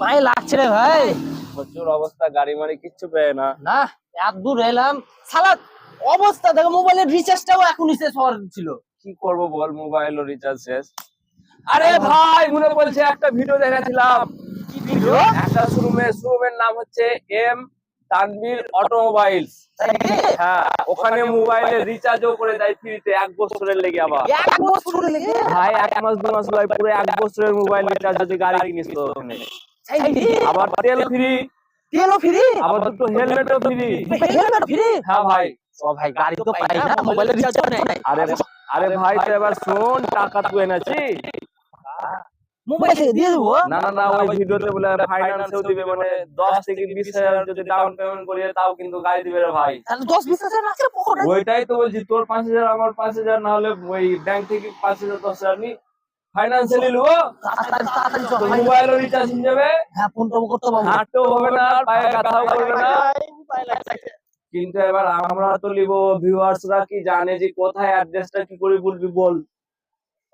পায়ে লাগছে রে ভাই। প্রচুর অবস্থা গাড়ি মারি কিচ্ছু পেয়ে না। না এত দূর এলাম। সালা অবস্থা দেখো মোবাইলের রিচার্জটাও এখনই শেষ হওয়ার ছিল। কি করব বল মোবাইল রিচার্জ শেষ। আরে ভাই মনে বলছে একটা ভিডিও দেখাছিলাম। কি ভিডিও একটা শোরুমের শোরুমের নাম হচ্ছে এম তানভীর অটোমোবাইলস হ্যাঁ ওখানে মোবাইলে রিচার্জও করে দেয় ফ্রিতে এক বছরের লেগে আবার। এক বছর লেগে? ভাই এক মাস দু মাস লাগে পুরো এক বছরের মোবাইল রিচার্জ যদি গাড়ি কিনিস তো আবার তেল ফ্রি তেলও ফ্রি আবার দুটো হেলমেটও ফ্রি হেলমেট ফ্রি হ্যাঁ ভাই। ও ভাই গাড়ি তো পাই না মোবাইলের রিচার্জ নেই। আরে আরে ভাই তো এবার শোন টাকা তুই এনেছি মোবাইল থেকে দিয়ে দেবো। না না না ওই ভিডিওতে বলে ফাইন্যান্সেও দিবে মানে দশ থেকে বিশ হাজার যদি ডাউন পেমেন্ট করিয়ে তাও কিন্তু গাড়ি দিবে রে ভাই। তাহলে দশ বিশ হাজার আছে পকেটে ওইটাই তো বলছি তোর পাঁচ হাজার আমার পাঁচ হাজার না হলে ওই ব্যাংক থেকে নি তাড়াতাড়ি চল। রিচার্জ হয়ে যাবে। হ্যাঁ ফোন করতে পারব হাঁটতেও হবে না পায়ে কাঁথাও করবে না। কিন্তু এবার আমরা তো নিব ভিউয়ার্সরা কি জানে যে কোথায় অ্যাড্রেসটা কি করে বলবি বল।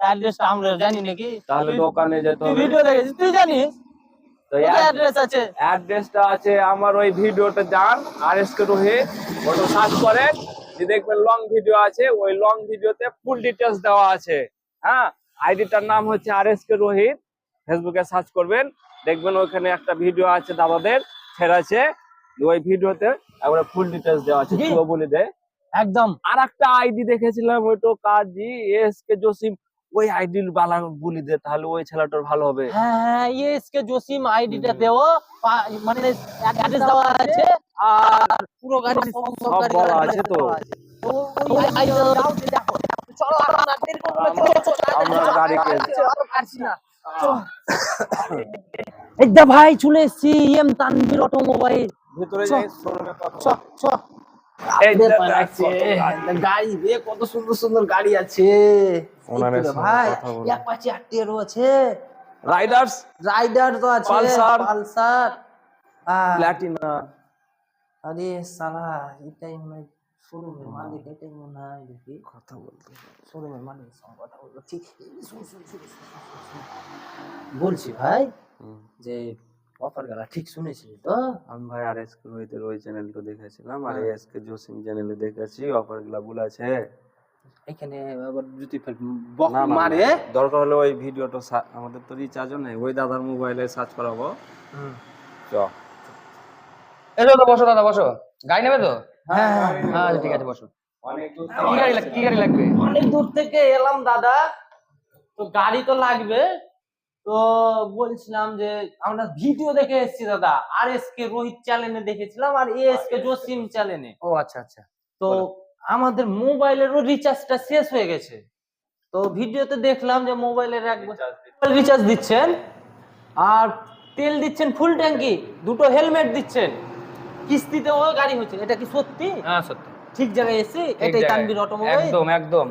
অ্যাড্রেসটা আমরা জানি নাকি? তাহলে দোকানে যেতে হবে। ভিডিও দেখেছিস তুই জানিস? তো অ্যাড্রেস আছে। অ্যাড্রেসটা আছে আমার ওই ভিডিওতে যান আর এস কে রোহিত ওটা সার্চ করেন যে দেখবেন লং ভিডিও আছে ওই লং ভিডিওতে ফুল ডিটেলস দেওয়া আছে। হ্যাঁ? আইডিটার নাম হচ্ছে আর এস কে রোহিত ফেসবুকে সার্চ করবেন দেখবেন ওখানে একটা ভিডিও আছে দাদাদের ছেড়েছে ওই ভিডিওতে একবারে ফুল ডিটেলস দেওয়া আছে। বলে দে। একদম। আর একটা আইডি দেখেছিলাম ওইটা কাজী এস কে জসিম ওই আইডি বালা বলি দে তাহলে ওই ছেলেটার ভালো হবে। হ্যাঁ হ্যাঁ ইয়েসকে জসিম আইডিটা দেও। মানে অ্যাড্রেস দেওয়া আছে। আর পুরো গাড়ি সব বলা আছে তো। তো ওই আইডিটা দাও। দেখো চলো আমরা দেরি করব না, চলো, চলো, চলো, আমরা গাড়ি চলো, আর পারছি না। এই দা ভাই চলে এসছি এম তানভীর অটোমোবাইল। ভিতরে যাই শোরুমে কথা চ চ গাড়ি? রে কত সুন্দর সুন্দর গাড়ি আছে। ভাই রাইডার্স রাইডার তো আছে পালসার। পালসার প্লাটিনা আরে সালা এটাই মনে শোরুমের মালিক এটাই মনে হয় দেখি। কথা বলতে শোরুমের মালিক সঙ্গে কথা ঠিক শুন, শুন। বলছি ভাই যে অফার গেলা ঠিক শুনেছিস তো? আমি ভাই আর এস কে ওই চ্যানেলটা দেখেছিলাম আর হ্যাঁ। এস কে জসিম চ্যানেলে দেখেছি অফারগুলা বলেছে এখানে আবার বক না। মারে। দরকার হলে ওই ভিডিওটা আমাদের তো রিচার্জও নেই ওই দাদার মোবাইলে সার্চ করাবো। চ। এসো তো বসো দাদা বসো। গাড়ি নেবে তো? হ্যাঁ হ্যাঁ হ্যাঁ আচ্ছা, ঠিক আছে বসো। অনেক দূর কি গাড়ি লাগ- কি গাড়ি লাগবে? অনেক দূর থেকে এলাম দাদা। তো গাড়ি তো লাগবে। তো বলছিলাম যে আমরা ভিডিও দেখে এসেছি দাদা। আর এস কে রোহিত চ্যানেলে দেখেছিলাম আর এস কে জসিম চ্যানেলে ও আচ্ছা আচ্ছা। তো আমাদের মোবাইলেরও রিচার্জটা শেষ হয়ে গেছে। তো ভিডিওতে দেখলাম যে মোবাইলের এক রিচার্জ দিচ্ছেন। আর তেল দিচ্ছেন ফুল ট্যাঙ্কি দুটো হেলমেট দিচ্ছেন। কিস্তিতেও গাড়ি হচ্ছে। এটা কি সত্যি? হ্যাঁ সত্যি। ঠিক জায়গায় এসেছি? এটাই। তানবির অটোমোবাইল? একদম একদম।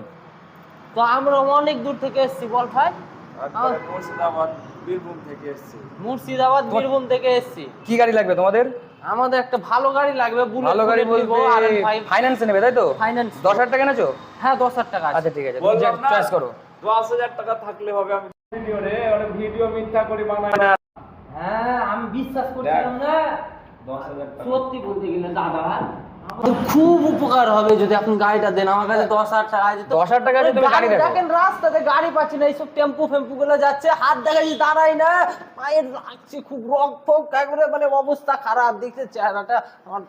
তো আমরা অনেক দূর থেকে এসেছি বল ভাই মুর্শিদাবাদ বীরভূম থেকে এসেছি। মুর্শিদাবাদ বীরভূম থেকে এসেছি। কি গাড়ি লাগবে তোমাদের? আমাদের একটা ভালো গাড়ি লাগবে ভালো গাড়ি বলতে ফাইন্যান্স নেবে তাই তো? ফাইন্যান্স দশ হাজার টাকা এনেছো? হ্যাঁ দশ হাজার টাকা আছে। আচ্ছা ঠিক আছে চয়েস করো। দশ হাজার টাকা থাকলে হবে আমি ভিডিও রে ভিডিও মিথ্যা করে বানায় না। হ্যাঁ আমি বিশ্বাস করছিলাম না। দশ হাজার সত্যি বলতে গেলে দাদা খুব উপকার হবে যদি আপনি গাড়িটা দেন। আমার কাছে দশ হাজার টাকা আছে দশ হাজার টাকা আছে গাড়ি দেখেন রাস্তাতে গাড়ি পাচ্ছি না এইসব টেম্পু ফেম্পু গুলো যাচ্ছে হাত দেখাচ্ছি দাঁড়াই না পায়ের লাগছে খুব রক ফক একবারে মানে অবস্থা খারাপ দেখছে চেহারাটা আমার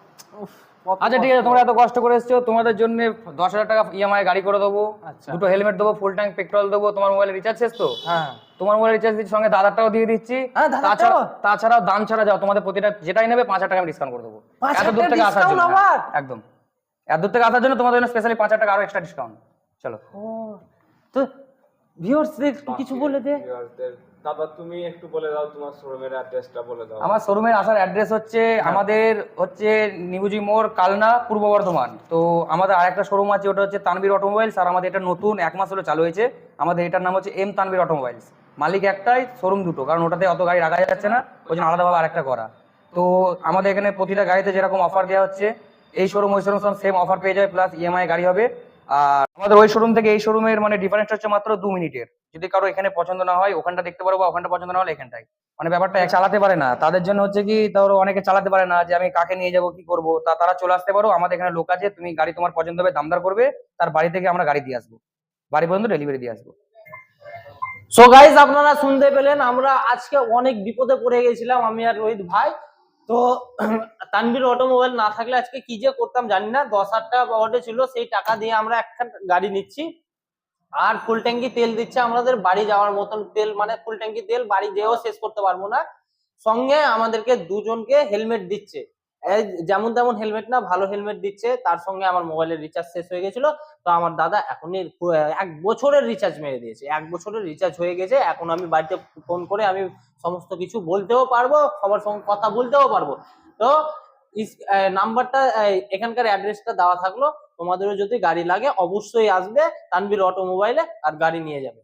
আচ্ছা ঠিক আছে তোমরা এত কষ্ট করে এসছো তোমাদের জন্য দশ হাজার টাকা ইএমআই গাড়ি করে দেবো আচ্ছা। দুটো হেলমেট দেবো ফুল ট্যাঙ্ক পেট্রোল দেবো তোমার মোবাইলে রিচার্জ শেষ তো? হ্যাঁ। তোমার মোবাইল রিচার্জ দিচ্ছি সঙ্গে দাদারটাও দিয়ে দিচ্ছি। হ্যাঁ, তাছাড়া তাছাড়া দাম ছাড়া যাও তোমাদের প্রতিটা যেটাই নেবে পাঁচ হাজার টাকা আমি ডিসকাউন্ট করে দেবো। এত দূর থেকে আসার জন্য হ্যাঁ? একদম। এত দূর থেকে আসার জন্য তোমাদের জন্য স্পেশালি পাঁচ হাজার টাকা আরও এক্সট্রা ডিসকাউন্ট চলো। তো ভিউয়ার্সদের একটু কিছু বলে দে। দাদা তুমি একটু বলে দাও তোমার শোরুমের অ্যাড্রেসটা বলে দাও। আমার শোরুমের আসার অ্যাড্রেস হচ্ছে আমাদের হচ্ছে নিবুজি মোড় কালনা পূর্ব বর্ধমান। তো আমাদের আরেকটা শোরুম আছে ওটা হচ্ছে তানবীর অটোমোবাইলস আর আমাদের এটা নতুন এক মাস হলো চালু হয়েছে। আমাদের এটার নাম হচ্ছে এম তানবীর অটোমোবাইলস মালিক একটাই শোরুম দুটো কারণ ওটাতে অত গাড়ি রাখা যাচ্ছে না ওই জন্য আলাদাভাবে আরেকটা করা। তো আমাদের এখানে প্রতিটা গাড়িতে যেরকম অফার দেওয়া হচ্ছে এই শোরুম ওই শোরুম সেম অফার পেয়ে যাবে প্লাস ইএমআই গাড়ি হবে। আর আমাদের ওই শোরুম থেকে এই শোরুমের মানে ডিফারেন্স হচ্ছে মাত্র দু মিনিটের। যদি কারও এখানে পছন্দ না হয়, ওখানটা দেখতে পারো বা ওখানটা পছন্দ না হলে এখানটাই মানে ব্যাপারটা চালাতে পারে না। তাদের জন্য হচ্ছে কি, ধরো অনেকে চালাতে পারে না যে আমি কাকে নিয়ে যাব, কি করব? তা তারা চলে আসতে পারো। আমাদের এখানে লোক আছে, তুমি গাড়ি তোমার পছন্দ হবে, দামদার করবে। তার বাড়ি থেকে আমরা গাড়ি দিয়ে আসব। বাড়ি পর্যন্ত ডেলিভারি দিয়ে আসব। সো গাইজ আপনারা শুনতে পেলেন, আমরা আজকে অনেক বিপদে পড়ে গেছিলাম, আমি আর রোহিত ভাই। তো তানভীর অটোমোবাইল না থাকলে আজকে কি যে করতাম জানি না। দশ হাজার টাকা অর্ডার ছিল, সেই টাকা দিয়ে আমরা একটা গাড়ি নিচ্ছি। আর ফুল ট্যাঙ্কি তেল দিচ্ছে আমাদের বাড়ি যাওয়ার মতন তেল মানে ফুল ট্যাঙ্কি তেল, বাড়ি যেও শেষ করতে পারব না। সঙ্গে আমাদেরকে দুজনকে হেলমেট দিচ্ছে। যেমন তেমন হেলমেট না, ভালো হেলমেট দিচ্ছে। তার সঙ্গে আমার মোবাইলের রিচার্জ শেষ হয়ে গেছিল। তো আমার দাদা এখনই এক বছরের রিচার্জ মেরে দিয়েছে। এক বছরের রিচার্জ হয়ে গেছে। এখন আমি বাড়িতে ফোন করে আমি সমস্ত কিছু বলতেও পারব সবার সঙ্গে কথা বলতেও পারব। তো নাম্বারটা এখানকার অ্যাড্রেসটা দেওয়া থাকল। তোমাদেরও যদি গাড়ি লাগে, অবশ্যই আসবে। তানবির অটোমোবাইলে আর গাড়ি নিয়ে যাবে।